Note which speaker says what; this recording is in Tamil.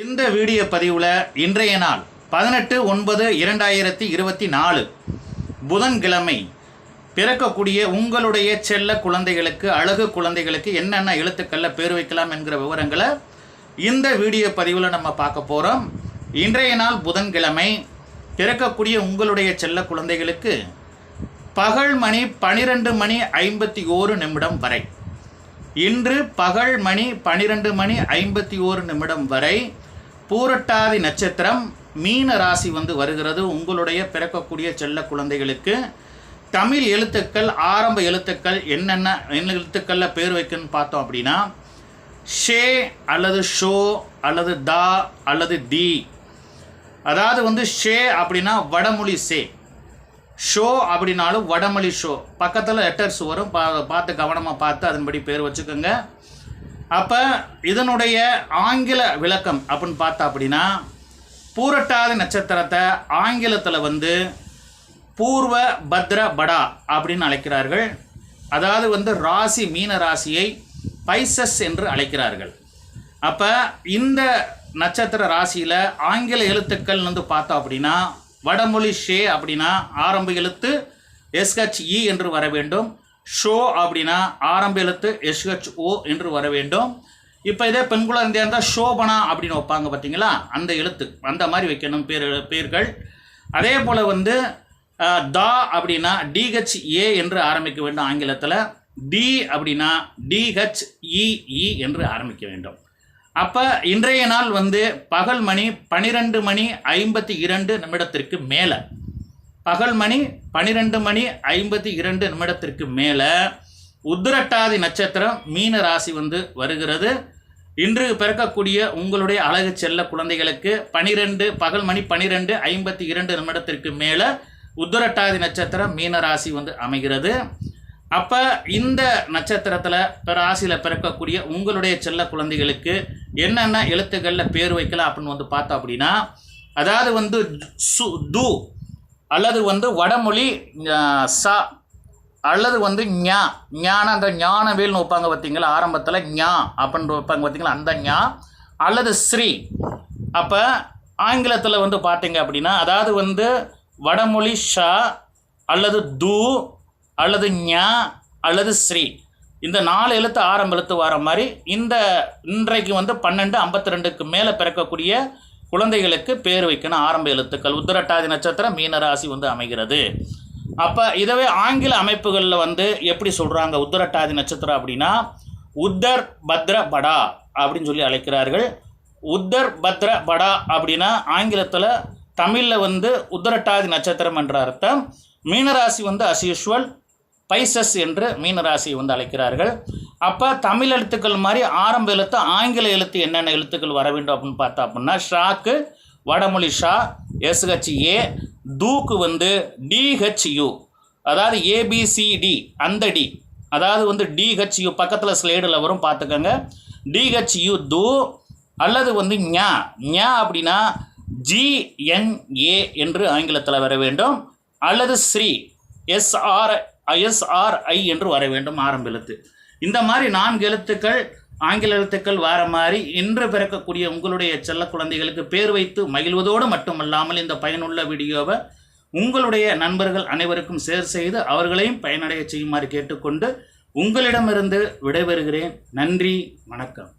Speaker 1: இந்த வீடியோ பதிவில் இன்றைய நாள் பதினெட்டு ஒன்பது இரண்டாயிரத்தி இருபத்தி நாலு. புதன்கிழமை பிறக்கக்கூடிய உங்களுடைய செல்ல குழந்தைகளுக்கு அழகு குழந்தைகளுக்கு என்னென்ன எழுத்துக்களில் பேர் வைக்கலாம் என்கிற விவரங்களை இந்த வீடியோ பதிவில் நம்ம பார்க்க போகிறோம் இன்றைய நாள் புதன்கிழமை பிறக்கக்கூடிய உங்களுடைய செல்ல குழந்தைகளுக்கு பகல் மணி பனிரெண்டு மணி ஐம்பத்தி ஓரு நிமிடம் வரை. இன்று பகல் மணி பனிரெண்டு மணி ஐம்பத்தி ஓரு நிமிடம் வரை பூரட்டாதி நட்சத்திரம் மீன ராசி வந்து வருகிறது. உங்களுடைய பிறக்கக்கூடிய செல்ல குழந்தைகளுக்கு தமிழ் எழுத்துக்கள் ஆரம்ப எழுத்துக்கள் என்னென்ன என்ன எழுத்துக்களில் பேர் வைக்குன்னு பார்த்தோம் அப்படின்னா ஷே அல்லது ஷோ அல்லது தா அல்லது தி. அதாவது வந்து ஷே அப்படின்னா வடமொழி சே. ஷோ அப்படின்னாலும் வடமொழி ஷோ. பக்கத்தில் லெட்டர்ஸ் வரும். பா பார்த்து கவனமாக பார்த்து அதன்படி பேர் வச்சுக்கோங்க. அப்போ இதனுடைய ஆங்கில விளக்கம் அப்படின்னு பார்த்தா அப்படின்னா பூரட்டாதி நட்சத்திரத்தை ஆங்கிலத்தில் வந்து பூர்வ பத்ர படா அப்படின்னு அழைக்கிறார்கள். அதாவது வந்து ராசி மீன ராசியை பைசஸ் என்று அழைக்கிறார்கள். அப்போ இந்த நட்சத்திர ராசியில் ஆங்கில எழுத்துக்கள் வந்து பார்த்தோம் அப்படின்னா வடமொழி ஷே அப்படின்னா ஆரம்ப எழுத்து எஸ்ஹெச்இ என்று வர வேண்டும். ஷோ அப்படின்னா ஆரம்ப எழுத்து எஸ்ஹெச் ஓ என்று வர வேண்டும். இப்போ இதே பெண் குழந்தையாக இருந்தால் ஷோபனா அப்படின்னு வைப்பாங்க பார்த்தீங்களா அந்த எழுத்து அந்த மாதிரி வைக்கணும் பேர் பேர்கள். அதே போல் வந்து தா அப்படின்னா டிஹெச் ஏ என்று ஆரம்பிக்க வேண்டும் ஆங்கிலத்தில். டி அப்படின்னா டிஹெச் இஇ என்று ஆரம்பிக்க வேண்டும். அப்போ இன்றைய நாள் வந்து பகல் மணி பனிரெண்டு மணி ஐம்பத்தி இரண்டு நிமிடத்திற்கு மேலே. பகல் மணி பனிரெண்டு மணி ஐம்பத்தி இரண்டு நிமிடத்திற்கு மேலே உத்திரட்டாதி நட்சத்திரம் மீன ராசி வந்து வருகிறது. இன்று பிறக்கக்கூடிய உங்களுடைய அழகு செல்ல குழந்தைகளுக்கு பனிரெண்டு பகல் மணி பனிரெண்டு ஐம்பத்தி இரண்டு நிமிடத்திற்கு மேலே உத்திரட்டாதி நட்சத்திரம் மீன ராசி வந்து அமைகிறது. அப்போ இந்த நட்சத்திரத்தில் ராசியில் பிறக்கக்கூடிய உங்களுடைய செல்ல குழந்தைகளுக்கு என்னென்ன எழுத்துக்களில் பேர் வைக்கலாம் அப்படின்னு வந்து பார்த்தோம் அப்படின்னா அதாவது வந்து சு து அல்லது வந்து வடமொழி அஹ், ச அல்லது வந்து ஞா. ஞான அந்த ஞானவேல்னு வைப்பாங்க பார்த்தீங்களா ஆரம்பத்தில் ஞா அப்படின்னு வைப்பாங்க பார்த்தீங்களா அந்த ஞா. அல்லது ஸ்ரீ. அப்போ ஆங்கிலத்தில் வந்து பார்த்தீங்க அப்படின்னா அதாவது வந்து வடமொழி ஷா அல்லது து அல்லது ஞா அல்லது ஸ்ரீ. இந்த நாலு எழுத்து ஆரம்ப எழுத்து வர மாதிரி இந்த இன்றைக்கு வந்து பன்னெண்டு ஐம்பத்தி ரெண்டுக்கு மேலே பிறக்கக்கூடிய குழந்தைகளுக்கு பேர் வைக்கணும். ஆரம்ப எழுத்துக்கள். உத்திரட்டாதி நட்சத்திரம் மீனராசி வந்து அமைகிறது. அப்போ இதவே ஆங்கில அமைப்புகளில் வந்து எப்படி சொல்கிறாங்க உத்தரட்டாதி நட்சத்திரம் அப்படின்னா உத்தர் பத்ர படா அப்படின்னு சொல்லி அழைக்கிறார்கள். உத்தர் பத்ர படா அப்படின்னா ஆங்கிலத்தில் தமிழில் வந்து உத்தரட்டாதி நட்சத்திரம் என்ற அர்த்தம். மீனராசி வந்து அஸ் யூஷுவல் பைசஸ் என்று மீனராசியை வந்து அழைக்கிறார்கள். அப்போ தமிழ் எழுத்துக்கள் மாதிரி ஆரம்ப எழுத்து ஆங்கில எழுத்து என்னென்ன எழுத்துக்கள் வர வேண்டும் அப்படின்னு பார்த்தா அப்படின்னா ஷாக்கு வடமொழி ஷா எஸ்ஹெச்ஏ ஏ தூக்கு வந்து டிஹெச்யூ. அதாவது ஏபிசிடி அந்த டி அதாவது வந்து டிஹெச்யூ பக்கத்தில் ஸ்லேடில் வரும் பார்த்துக்கோங்க. டிஹெச்யூ தூ அல்லது வந்து ஞா. ஞா அப்படின்னா ஜிஎன்ஏ என்று ஆங்கிலத்தில் வர வேண்டும். அல்லது ஸ்ரீ எஸ்ஆர் எஸ்ஆர்ஐ என்று வர வேண்டும் ஆரம்ப எழுத்து. இந்த மாதிரி நான்கு எழுத்துக்கள் ஆங்கில எழுத்துக்கள் வர மாதிரி இன்று பிறக்கக்கூடிய உங்களுடைய செல்ல குழந்தைகளுக்கு பேர் வைத்து மகிழ்வதோடு மட்டுமல்லாமல் இந்த பயனுள்ள வீடியோவை உங்களுடைய நண்பர்கள் அனைவருக்கும் ஷேர் செய்து அவர்களையும் பயனடைய செய்யுமாறு கேட்டுக்கொண்டு உங்களிடமிருந்து விடைபெறுகிறேன். நன்றி வணக்கம்.